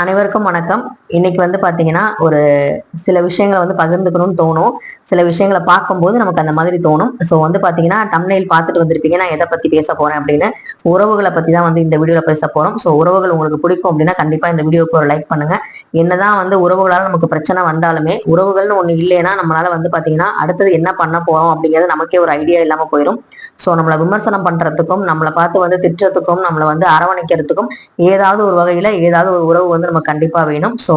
அனைவருக்கும் வணக்கம். இன்னைக்கு வந்து பாத்தீங்கன்னா ஒரு சில விஷயங்களை வந்து பகிர்ந்துக்கணும்னு தோணும். சில விஷயங்களை பார்க்கும்போது நமக்கு அந்த மாதிரி தோணும். ஸோ வந்து பாத்தீங்கன்னா தம்னையில் பார்த்துட்டு வந்திருப்பீங்க. நான் எதை பத்தி பேச போறேன் அப்படின்னு உறவுகளை பத்தி தான் வந்து இந்த வீடியோல பேச போறோம். ஸோ உறவுகள் உங்களுக்கு பிடிக்கும் அப்படின்னா கண்டிப்பா இந்த வீடியோக்கு ஒரு லைக் பண்ணுங்க. என்னதான் வந்து உறவுகளால் நமக்கு பிரச்சனை வந்தாலுமே உறவுகள்னு ஒண்ணு இல்லைன்னா நம்மளால வந்து பாத்தீங்கன்னா அடுத்தது என்ன பண்ண போறோம் அப்படிங்கிறது நமக்கே ஒரு ஐடியா இல்லாம போயிடும் ஸோ நம்மளை விமர்சனம் பண்றதுக்கும் நம்மளை பார்த்து வந்து திட்டுறதுக்கும் நம்மளை வந்து அரவணைக்கிறதுக்கும் ஏதாவது ஒரு வகையில ஏதாவது ஒரு உறவு வந்து நம்ம கண்டிப்பா வேணும். ஸோ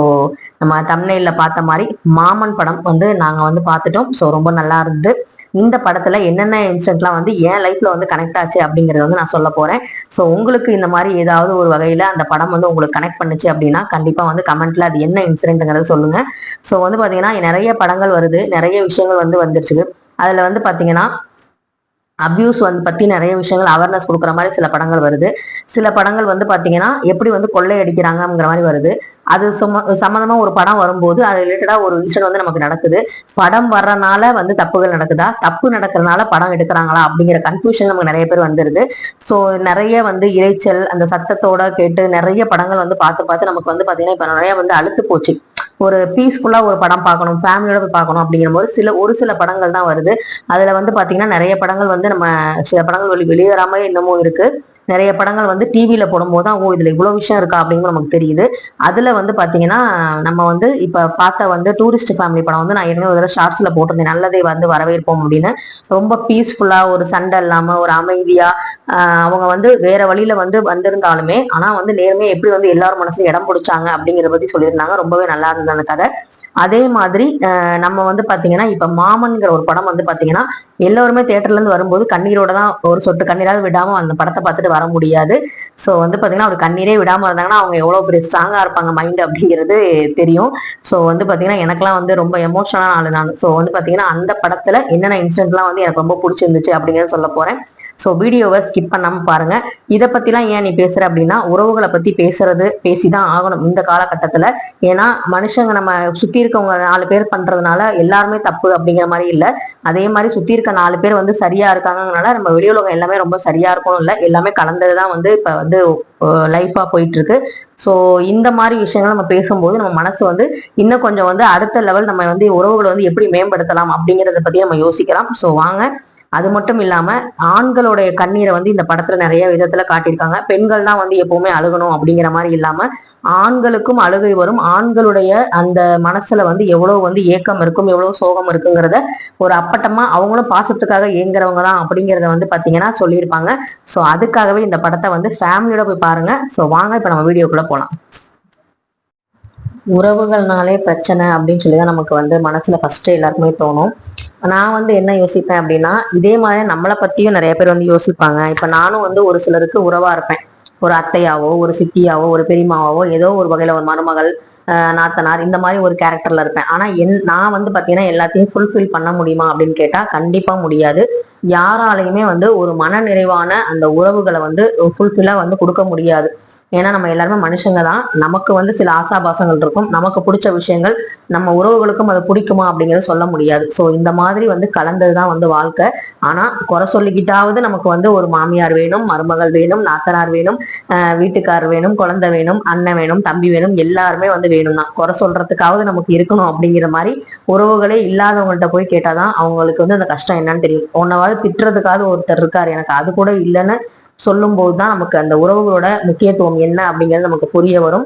நம்ம தமிழ்நெல்ல பார்த்த மாதிரி மாமன் படம் வந்து நாங்க வந்து பார்த்துட்டோம். ஸோ ரொம்ப நல்லா இருந்தது. இந்த படத்துல என்னென்ன இன்சிடென்ட்லாம் வந்து என் லைஃப்ல வந்து கனெக்ட் ஆச்சு அப்படிங்கறத வந்து நான் சொல்ல போறேன். ஸோ உங்களுக்கு இந்த மாதிரி ஏதாவது ஒரு வகையில அந்த படம் வந்து உங்களுக்கு கனெக்ட் பண்ணுச்சு அப்படின்னா கண்டிப்பா வந்து கமெண்ட்ல அது என்ன இன்சிடென்ட்ங்கிறத சொல்லுங்க. ஸோ வந்து பாத்தீங்கன்னா நிறைய படங்கள் வருது. நிறைய விஷயங்கள் வந்து வந்துருச்சு. அதுல வந்து பாத்தீங்கன்னா அப்யூஸ் வந்து பத்தி நிறைய விஷயங்கள் அவேர்னஸ் கொடுக்குற மாதிரி சில படங்கள் வருது. சில படங்கள் வந்து பாத்தீங்கன்னா எப்படி வந்து கொள்ளை அடிக்கிறாங்கங்கிற மாதிரி வருது. அது சும சம்மந்தமா ஒரு படம் வரும்போது அது ரிலேட்டடா ஒரு இன்சிடென்ட் வந்து நமக்கு நடக்குது. படம் வர்றனால வந்து தப்புகள் நடக்குதா? தப்பு நடக்கிறனால படம் எடுக்கிறாங்களா? அப்படிங்கிற கன்ஃபியூஷன் நமக்கு நிறைய பேர் வந்துருது. ஸோ நிறைய வந்து இறைச்சல் அந்த சத்தத்தோட கேட்டு நிறைய படங்கள் வந்து பார்த்து பார்த்து நமக்கு வந்து பாத்தீங்கன்னா இப்ப நிறைய வந்து அழுத்து போச்சு. ஒரு பீஸ்ஃபுல்லா ஒரு படம் பார்க்கணும் ஃபேமிலியோட போய் பார்க்கணும் அப்படிங்கிற போது சில ஒரு சில படங்கள் தான் வருது. அதுல வந்து பாத்தீங்கன்னா நிறைய படங்கள் வந்து நம்ம சில படங்கள் வெளி வெளியேறாமலே இன்னமும் இருக்கு. நிறைய படங்கள் வந்து டிவியில போடும்போது தான் ஓ இதுல இவ்வளவு விஷயம் இருக்கா? அப்படிங்கிற நமக்கு தெரியுது. அதுல வந்து பாத்தீங்கன்னா நம்ம வந்து இப்ப பார்த்த வந்து டூரிஸ்ட் ஃபேமிலி படம் வந்து நான் ஏற்கனவே ஒரு தடவை ஷார்ட்ஸ்ல போட்டிருந்தேன். நல்லதே வந்து வரவேற்போம் அப்படின்னு. ரொம்ப பீஸ்ஃபுல்லா ஒரு சண்டை இல்லாம ஒரு அமைதியா அவங்க வந்து வேற வழியில வந்து வந்திருந்தாலுமே ஆனா வந்து நேர்மையா எப்படி வந்து எல்லாரும் மனசுல இடம் பிடிச்சாங்க அப்படிங்கிறத பத்தி சொல்லியிருந்தாங்க. ரொம்பவே நல்லா இருந்தது அந்த கதை. அதே மாதிரி நம்ம வந்து பாத்தீங்கன்னா இப்ப மாமன்ங்கிற ஒரு படம் வந்து பாத்தீங்கன்னா எல்லோருமே தேட்டர்ல இருந்து வரும்போது கண்ணீரோட தான் ஒரு சொட்டு கண்ணீராவது விடாம அந்த படத்தை பார்த்துட்டு வர முடியாது. ஸோ வந்து பாத்தீங்கன்னா ஒரு கண்ணீரே விடாம இருந்தாங்கன்னா அவங்க எவ்வளவு பெரிய ஸ்ட்ராங்கா இருப்பாங்க மைண்ட் அப்படிங்கிறது தெரியும். ஸோ வந்து பாத்தீங்கன்னா எனக்கெல்லாம் வந்து ரொம்ப எமோஷனலான ஆளு நான். ஸோ வந்து பாத்தீங்கன்னா அந்த படத்துல என்னென்ன இன்சிடென்ட்லாம் வந்து எனக்கு ரொம்ப பிடிச்சிருந்துச்சு அப்படிங்கறத சொல்ல போறேன். ஸோ வீடியோவை ஸ்கிப் பண்ணாம பாருங்க. இதை பற்றிலாம் ஏன் நீ பேசுகிற அப்படின்னா உறவுகளை பற்றி பேசுறது பேசிதான் ஆகணும் இந்த காலகட்டத்தில். ஏன்னா மனுஷங்க நம்ம சுற்றி இருக்கவங்க நாலு பேர் பண்ணுறதுனால எல்லாருமே தப்பு அப்படிங்கிற மாதிரி இல்லை. அதே மாதிரி சுற்றி இருக்க நாலு பேர் வந்து சரியாக இருக்காங்கனால நம்ம வெளியுலகம் உலகம் எல்லாமே ரொம்ப சரியாக இருக்கணும் இல்லை. எல்லாமே கலந்தது தான் வந்து இப்போ வந்து லைஃபாக போயிட்டுருக்கு. ஸோ இந்த மாதிரி விஷயங்கள் நம்ம பேசும்போது நம்ம மனசு வந்து இன்னும் கொஞ்சம் வந்து அடுத்த லெவல் நம்ம வந்து உறவுகளை வந்து எப்படி மேம்படுத்தலாம் அப்படிங்கிறத பற்றி நம்ம யோசிக்கலாம். ஸோ வாங்க. அது மட்டும் இல்லாம ஆண்களுடைய கண்ணீரை வந்து இந்த படத்துல நிறைய விதத்துல காட்டியிருக்காங்க. பெண்கள் தான் வந்து எப்பவுமே அழுகணும் அப்படிங்கிற மாதிரி இல்லாம ஆண்களுக்கும் அழுகை வரும். ஆண்களுடைய அந்த மனசுல வந்து எவ்வளவு வந்து ஏக்கம் இருக்கும் எவ்வளவு சோகம் இருக்குங்கிறத ஒரு அப்பட்டமா அவங்களும் பாசத்துக்காக ஏங்குறவங்க தான் அப்படிங்கிறத வந்து பாத்தீங்கன்னா சொல்லியிருப்பாங்க. ஸோ அதுக்காகவே இந்த படத்தை வந்து ஃபேமிலியோட போய் பாருங்க. ஸோ வாங்க இப்ப நம்ம வீடியோக்குள்ள போலாம். உறவுகள்னாலே பிரச்சனை அப்படின்னு சொல்லி தான் நமக்கு வந்து மனசுல ஃபர்ஸ்ட் எல்லாருக்குமே தோணும். நான் வந்து என்ன யோசிப்பேன் அப்படின்னா இதே மாதிரி நம்மளை பத்தியும் நிறைய பேர் வந்து யோசிப்பாங்க. இப்ப நானும் வந்து ஒரு சிலருக்கு உறவா இருப்பேன். ஒரு அத்தையாவோ ஒரு சித்தியாவோ ஒரு பெரியமாவோ ஏதோ ஒரு வகையில ஒரு மருமகள் நாத்தனார் இந்த மாதிரி ஒரு கேரக்டர்ல இருப்பேன். ஆனா என் நான் வந்து பாத்தீங்கன்னா எல்லாத்தையும் ஃபுல்ஃபில் பண்ண முடியுமா அப்படின்னு கேட்டா கண்டிப்பா முடியாது. யாராலையுமே வந்து ஒரு மன நிறைவான அந்த உறவுகளை வந்து ஃபுல்ஃபில்லா வந்து கொடுக்க முடியாது. ஏன்னா நம்ம எல்லாருமே மனுஷங்க தான் நமக்கு வந்து சில ஆசாபாசங்கள் இருக்கும். நமக்கு பிடிச்ச விஷயங்கள் நம்ம உறவுகளுக்கும் அது பிடிக்குமா அப்படிங்கிறத சொல்ல முடியாது. ஸோ இந்த மாதிரி வந்து கலந்தது தான் வந்து வாழ்க்கை. ஆனால் குறை சொல்லிக்கிட்டாவது நமக்கு வந்து ஒரு மாமியார் வேணும் மருமகள் வேணும் நாத்தனார் வேணும் வீட்டுக்கார் வேணும் குழந்தை வேணும் அண்ணன் வேணும் தம்பி வேணும் எல்லாருமே வந்து வேணும் தான் குறை சொல்றதுக்காவது நமக்கு இருக்கணும் அப்படிங்கிற மாதிரி உறவுகளே இல்லாதவங்கள்ட்ட போய் கேட்டாதான் அவங்களுக்கு வந்து அந்த கஷ்டம் என்னன்னு தெரியும். ஒன்றாவது திட்டுறதுக்காவது ஒருத்தர் இருக்காரு. எனக்கு அது கூட இல்லைன்னு சொல்லும்போது தான் நமக்கு அந்த உறவுகளோட முக்கியத்துவம் என்ன அப்படிங்கிறது நமக்கு புரிய வரும்.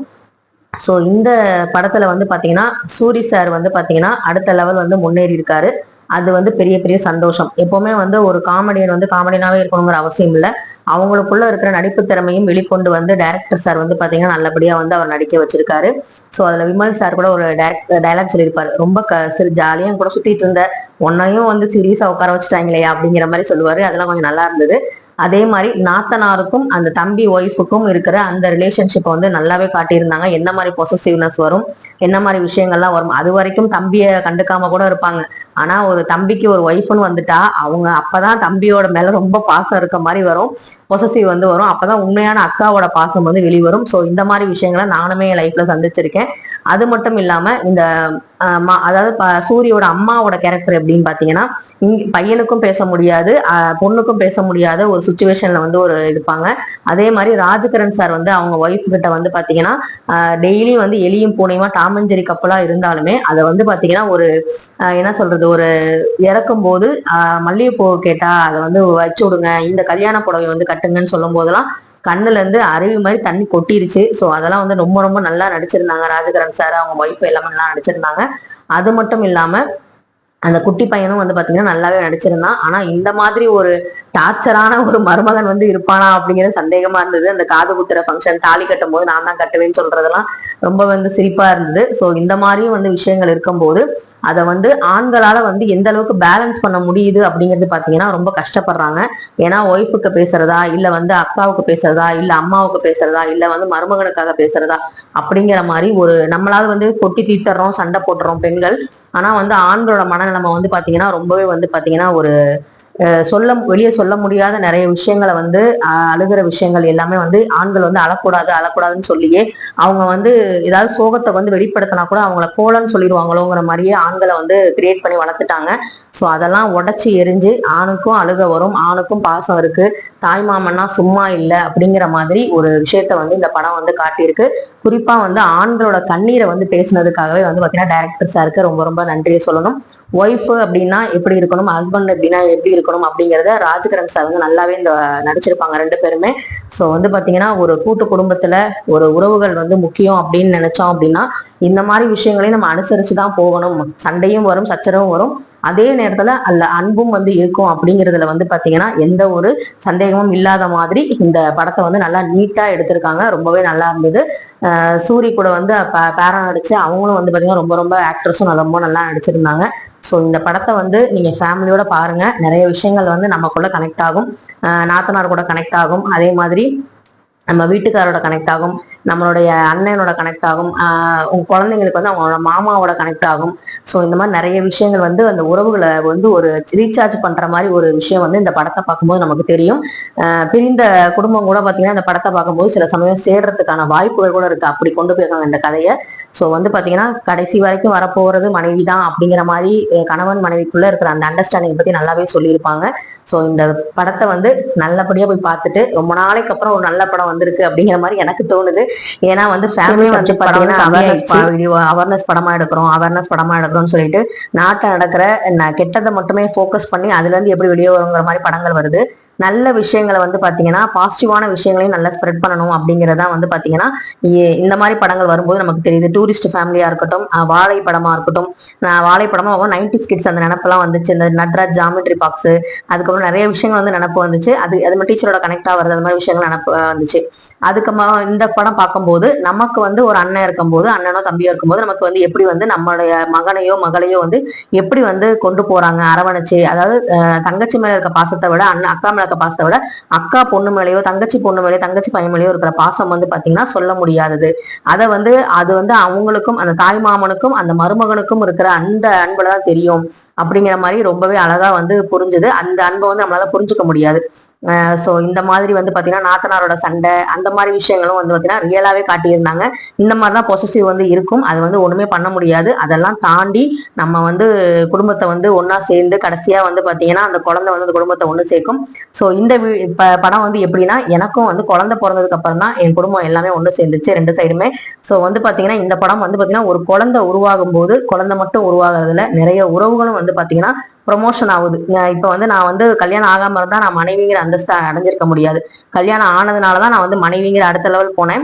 ஸோ இந்த படத்தில் வந்து பார்த்தீங்கன்னா சூரி சார் வந்து பார்த்தீங்கன்னா அடுத்த லெவல் வந்து முன்னேறி இருக்காரு. அது வந்து பெரிய பெரிய சந்தோஷம். எப்போவுமே வந்து ஒரு காமெடியன் வந்து காமெடியனாகவே இருக்கணுங்கிற அவசியம் இல்லை. அவங்களுக்குள்ள இருக்கிற நடிப்பு திறமையும் வெளிக்கொண்டு வந்து டேரக்டர் சார் வந்து பார்த்தீங்கன்னா நல்லபடியாக வந்து அவர் நடிக்க வச்சிருக்காரு. ஸோ அதில் விமல் சார் கூட ஒரு டைலாக் சொல்லியிருப்பாரு. ரொம்ப க சிறு ஜாலியாக கூட சுற்றிட்டு இருந்த உன்னையும் வந்து சீரியஸாக உட்கார வச்சுட்டாங்களே அப்படிங்கிற மாதிரி சொல்லுவார். அதெல்லாம் கொஞ்சம் நல்லா இருந்தது. அதே மாதிரி நாத்தனாருக்கும் அந்த தம்பி ஒய்ஃபுக்கும் இருக்கிற அந்த ரிலேஷன்ஷிப்பை வந்து நல்லாவே காட்டியிருந்தாங்க. என்ன மாதிரி பொசசிவ்னஸ் வரும் என்ன மாதிரி விஷயங்கள்லாம் வரும் அது வரைக்கும் தம்பியை கண்டுக்காம கூட இருப்பாங்க. ஆனா ஒரு தம்பிக்கு ஒரு ஒய்ஃப்னு வந்துட்டா அவங்க அப்பதான் தம்பியோட மேல ரொம்ப பாசம் இருக்க மாதிரி வரும் பொசசிவ் வந்து வரும். அப்பதான் உண்மையான அக்காவோட பாசம் வந்து வெளிவரும். ஸோ இந்த மாதிரி விஷயங்களை நானுமே என் லைஃப்ல சந்திச்சிருக்கேன். அது மட்டும் இல்லாம இந்த அதாவது ப- சூரியோட அம்மாவோட கேரக்டர் எப்படின்னு பாத்தீங்கன்னா இங்க பையனுக்கும் பேச முடியாது பொண்ணுக்கும் பேச முடியாத ஒரு சுச்சுவேஷன்ல வந்து ஒரு இருப்பாங்க. அதே மாதிரி ராஜகரன் சார் வந்து அவங்க ஒய்ஃப் கிட்ட வந்து பாத்தீங்கன்னா டெய்லி வந்து எலியும் பூனையுமா டாமஞ்சேரி கப்பலா இருந்தாலுமே அதை வந்து பாத்தீங்கன்னா ஒரு என்ன சொல்றது ஒரு இறக்கும் போது மல்லிகைப்பூ கேட்டா அதை வந்து வச்சு விடுங்க இந்த கல்யாண புடவை வந்து கட்டுங்கன்னு சொல்லும் போதெல்லாம் கண்ணுல இருந்து அருவி மாதிரி தண்ணி கொட்டிருச்சு. ஸோ அதெல்லாம் வந்து ரொம்ப ரொம்ப நல்லா நடிச்சிருந்தாங்க ராஜகரன் சார் அவங்க ஒய்ஃப் எல்லாமே நல்லா நடிச்சிருந்தாங்க. அது மட்டும் இல்லாம அந்த குட்டி பையனும் வந்து பாத்தீங்கன்னா நல்லாவே நடிச்சிருந்தான். ஆனா இந்த மாதிரி ஒரு டார்ச்சரான ஒரு மருமகன் வந்து இருப்பானா அப்படிங்கிறது சந்தேகமா இருந்தது. அந்த காது குத்துற ஃபங்க்ஷன் தாலி கட்டும் போது நான் தான் கட்டுவேன்னு சொல்றதெல்லாம் ரொம்ப வந்து சிரிப்பா இருந்தது. ஸோ இந்த மாதிரியும் வந்து விஷயங்கள் இருக்கும்போது அதை வந்து ஆண்களால வந்து எந்த அளவுக்கு பேலன்ஸ் பண்ண முடியுது அப்படிங்கிறது பாத்தீங்கன்னா ரொம்ப கஷ்டப்படுறாங்க. ஏன்னா ஒய்ஃபுக்கு பேசுறதா இல்ல வந்து அக்காவுக்கு பேசுறதா இல்ல அம்மாவுக்கு பேசுறதா இல்ல வந்து மருமகனுக்காக பேசுறதா அப்படிங்கிற மாதிரி ஒரு நம்மளால வந்து கொட்டி தீத்துறோம் சண்டை போட்டுறோம் பெண்கள். ஆனா வந்து ஆண்களோட மனநிலைமை வந்து பாத்தீங்கன்னா ரொம்பவே வந்து பாத்தீங்கன்னா ஒரு சொல்ல வெளியே சொல்ல முடியாத நிறைய விஷயங்களை வந்து அழுகிற விஷயங்கள் எல்லாமே வந்து ஆண்கள் வந்து அழக்கூடாது அழக்கூடாதுன்னு சொல்லியே அவங்க வந்து ஏதாவது சோகத்தை வந்து வெளிப்படுத்தினா கூட அவங்கள கோலன்னு சொல்லிடுவாங்களோங்கிற மாதிரியே ஆண்களை வந்து கிரியேட் பண்ணி வளர்த்துட்டாங்க. ஸோ அதெல்லாம் உடச்சி எரிஞ்சு ஆணுக்கும் அழுக வரும் ஆணுக்கும் பாசம் இருக்கு. தாய் மாமன்னா சும்மா இல்லை அப்படிங்கிற மாதிரி ஒரு விஷயத்த வந்து இந்த படம் வந்து காட்டியிருக்கு. குறிப்பா வந்து ஆண்களோட கண்ணீரை வந்து பேசுனதுக்காகவே வந்து பார்த்தீங்கன்னா டேரக்டர் சாருக்கு ரொம்ப ரொம்ப நன்றியை சொல்லணும். ஒய்ஃப் அப்படின்னா எப்படி இருக்கணும் ஹஸ்பண்ட் அப்படின்னா எப்படி இருக்கணும் அப்படிங்கறத ராஜகிரண் சார் வந்து நல்லாவே இந்த நடிச்சிருப்பாங்க ரெண்டு பேருமே. ஸோ வந்து பாத்தீங்கன்னா ஒரு கூட்டு குடும்பத்துல ஒரு உறவுகள் வந்து முக்கியம் அப்படின்னு நினைச்சோம் அப்படின்னா இந்த மாதிரி விஷயங்களையும் நம்ம அனுசரிச்சு தான் போகணும். சண்டையும் வரும் சச்சரவும் வரும். அதே நேரத்துல அல்ல அன்பும் வந்து இருக்கும் அப்படிங்கிறதுல வந்து பாத்தீங்கன்னா எந்த ஒரு சந்தேகமும் இல்லாத மாதிரி இந்த படத்தை வந்து நல்லா நீட்டா எடுத்திருக்காங்க. ரொம்பவே நல்லா இருந்தது. சூரி கூட வந்து ப- நடிச்சு அவங்களும் வந்து பாத்தீங்கன்னா ரொம்ப ரொம்ப ஆக்ட்ரஸும் ரொம்ப நல்லா நடிச்சிருந்தாங்க. ஸோ இந்த படத்தை வந்து நீங்க ஃபேமிலியோட பாருங்க. நிறைய விஷயங்கள் வந்து நமக்குள்ள கனெக்ட் ஆகும். நாத்தனார் கூட கனெக்ட் ஆகும். அதே மாதிரி நம்ம வீட்டுக்காரோட கனெக்ட் ஆகும் நம்மளுடைய அண்ணனோட கனெக்ட் ஆகும் உங்க குழந்தைங்களுக்கு வந்து அவங்களோட மாமாவோட கனெக்ட் ஆகும். ஸோ இந்த மாதிரி நிறைய விஷயங்கள் வந்து அந்த உறவுகளை வந்து ஒரு ரீசார்ஜ் பண்ற மாதிரி ஒரு விஷயம் வந்து இந்த படத்தை பார்க்கும்போது நமக்கு தெரியும். பிரிந்த குடும்பம் கூட பார்த்தீங்கன்னா இந்த படத்தை பார்க்கும்போது சில சமயம் சேர்றதுக்கான வாய்ப்புகள் கூட இருக்கு. அப்படி கொண்டு போயிருக்காங்க இந்த கதையை. ஸோ வந்து பார்த்தீங்கன்னா கடைசி வரைக்கும் வரப்போறது மனைவி தான் அப்படிங்கிற மாதிரி கணவன் மனைவிக்குள்ள இருக்கிற அந்த அண்டர்ஸ்டாண்டிங் பத்தி நல்லாவே சொல்லியிருப்பாங்க. ஸோ இந்த படத்தை வந்து நல்லபடியா போய் பார்த்துட்டு ரொம்ப நாளைக்கு அப்புறம் ஒரு நல்ல படம் வந்திருக்கு அப்படிங்கிற மாதிரி எனக்கு தோணுது. ஏன்னா வந்து ஃபேமிலி வந்து பார்த்தீங்கன்னா அவேர்னஸ் படமா எடுக்கிறோம் அவேர்னஸ் படமா எடுக்கிறோம்னு சொல்லிட்டு நாட்டில் நடக்கிற கெட்டதை மட்டுமே ஃபோக்கஸ் பண்ணி அதுல இருந்து எப்படி வெளியே வருங்கிற மாதிரி படங்கள் வருது. நல்ல விஷயங்களை வந்து பார்த்தீங்கன்னா பாசிட்டிவான விஷயங்களையும் நல்லா ஸ்ப்ரெட் பண்ணணும் அப்படிங்கிறதா வந்து பார்த்தீங்கன்னா இ- இந்த மாதிரி படங்கள் வரும்போது நமக்கு தெரியுது. டூரிஸ்ட் ஃபேமிலியாக இருக்கட்டும் வாழை படமாக இருக்கட்டும் நான் வாழை படமா நைன்டி கிட்ஸ் அந்த நினப்பெல்லாம் வந்துச்சு. இந்த நட்ராஜ் ஜாமெட்ரி பாக்ஸ் அதுக்கப்புறம் நிறைய விஷயங்கள் வந்து நினப்பு வந்துச்சு. அது அது மாதிரி டீச்சரோட கனெக்ட் ஆகிறது அந்த மாதிரி விஷயங்கள் நினப்பு வந்துச்சு. அதுக்கப்புறம் இந்த படம் பார்க்கும்போது நமக்கு வந்து ஒரு அண்ணன் இருக்கும்போது அண்ணனோ தம்பியோ இருக்கும்போது நமக்கு வந்து எப்படி வந்து நம்மளுடைய மகனையோ மகளையோ வந்து எப்படி வந்து கொண்டு போறாங்க அரவணைச்சு அதாவது தங்கச்சி மேல இருக்க பாசத்தை விட அண்ணன் அக்கா மேல அக்கா பாசத்தை விட அக்கா பொண்ணு மேலேயோ தங்கச்சி பொண்ணு மேலேயோ தங்கச்சி பையன் மேலேயோ இருக்கிற பாசம் வந்து பாத்தீங்கன்னா சொல்ல முடியாதது. அதை வந்து அது வந்து அவங்களுக்கும் அந்த தாய் மாமனுக்கும் அந்த மருமகனுக்கும் இருக்கிற அந்த அன்புல தான் தெரியும். அப்படிங்கிற மாதிரி ரொம்பவே அழகா வந்து புரிஞ்சுது. அந்த அன்பை வந்து நம்மளால புரிஞ்சுக்க முடியாது. ஸோ இந்த மாதிரி வந்து பார்த்தீங்கன்னா நாத்தனாரோட சண்டை அந்த மாதிரி விஷயங்களும் வந்து பார்த்தீங்கன்னா ரியலாகவே காட்டியிருந்தாங்க. இந்த மாதிரி தான் பொசசிவ் வந்து இருக்கும். அது வந்து ஒன்றுமே பண்ண முடியாது. அதெல்லாம் தாண்டி நம்ம வந்து குடும்பத்தை வந்து ஒன்றா சேர்ந்து கடைசியாக வந்து பார்த்தீங்கன்னா அந்த குழந்தை வந்து அந்த குடும்பத்தை ஒன்று சேர்க்கும். ஸோ இந்த படம் வந்து எப்படின்னா எனக்கும் வந்து குழந்தை பிறந்ததுக்கு அப்புறம் தான் என் குடும்பம் எல்லாமே ஒன்று சேர்ந்துச்சு ரெண்டு சைடுமே. ஸோ வந்து பார்த்தீங்கன்னா இந்த படம் வந்து பார்த்தீங்கன்னா ஒரு குழந்தை உருவாகும் போது குழந்தை மட்டும் உருவாகிறதுல நிறைய உறவுகளும் வந்து பார்த்தீங்கன்னா ப்ரொமோஷன் ஆகுது. இப்போ வந்து நான் வந்து கல்யாணம் ஆகாம இருந்தா நான் மனைவிங்கிற அந்தஸ்தை அடைஞ்சிருக்க முடியாது. கல்யாணம் ஆனதுனால தான் நான் வந்து மனைவிங்கிற அடுத்த லெவல் போனேன்.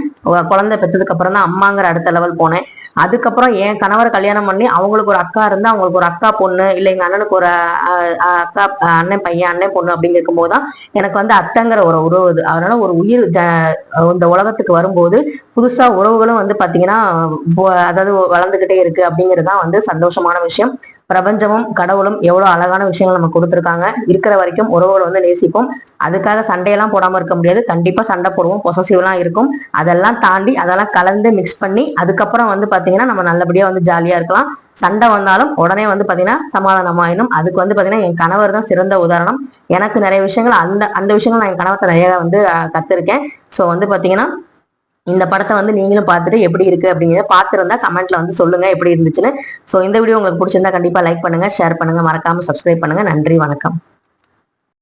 குழந்தை பெற்றதுக்கு அப்புறம் தான் அம்மாங்கிற அடுத்த லெவல் போனேன். அதுக்கப்புறம் என் கணவரை கல்யாணம் பண்ணி அவங்களுக்கு ஒரு அக்கா இருந்தா அவங்களுக்கு ஒரு அக்கா பொண்ணு இல்லை எங்க அண்ணனுக்கு ஒரு அஹ், அஹ், அக்கா அண்ணன் பையன் அண்ணன் பொண்ணு அப்படின்னு இருக்கும்போது தான் எனக்கு வந்து அத்தைங்கிற ஒரு உறவு இது. அதனால ஒரு உயிர் இந்த உலகத்துக்கு வரும்போது புதுசா உறவுகளும் வந்து பாத்தீங்கன்னா அதாவது வளர்ந்துகிட்டே இருக்கு அப்படிங்கிறது தான் வந்து சந்தோஷமான விஷயம். பிரபஞ்சமும் கடவுளும் எவ்வளவு அழகான விஷயங்கள் நமக்கு கொடுத்துருக்காங்க. இருக்கிற வரைக்கும் உறவுகளை வந்து நேசிப்போம் அதுக்காக சண்டையெல்லாம் போடாம இருக்க முடியாது. கண்டிப்பா சண்டை போடுவோம். பொசசிவ்லாம் இருக்கும். அதெல்லாம் தாண்டி அதெல்லாம் கலந்து மிக்ஸ் பண்ணி அதுக்கப்புறம் வந்து பாத்தீங்கன்னா நம்ம நல்லபடியா வந்து ஜாலியா இருக்கலாம். சண்டை வந்தாலும் உடனே வந்து பாத்தீங்கன்னா சமாதானமாயிடும். அதுக்கு வந்து பாத்தீங்கன்னா என் கணவர் தான் சிறந்த உதாரணம். எனக்கு நிறைய விஷயங்கள் அந்த அந்த விஷயங்கள் நான் என் கணவர்கிட்ட நிறைய வந்து கற்றுருக்கேன் கத்திருக்கேன். ஸோ வந்து பாத்தீங்கன்னா இந்த படத்தை வந்து நீங்களும் பார்த்துட்டு எப்படி இருக்கு அப்படிங்கிறத பார்த்துருந்தா கமெண்ட்ல வந்து சொல்லுங்க எப்படி இருந்துச்சுன்னு. ஸோ இந்த வீடியோ உங்களுக்கு பிடிச்சிருந்தா கண்டிப்பா லைக் பண்ணுங்க ஷேர் பண்ணுங்க. மறக்காம சப்ஸ்கிரைப் பண்ணுங்க. நன்றி வணக்கம்.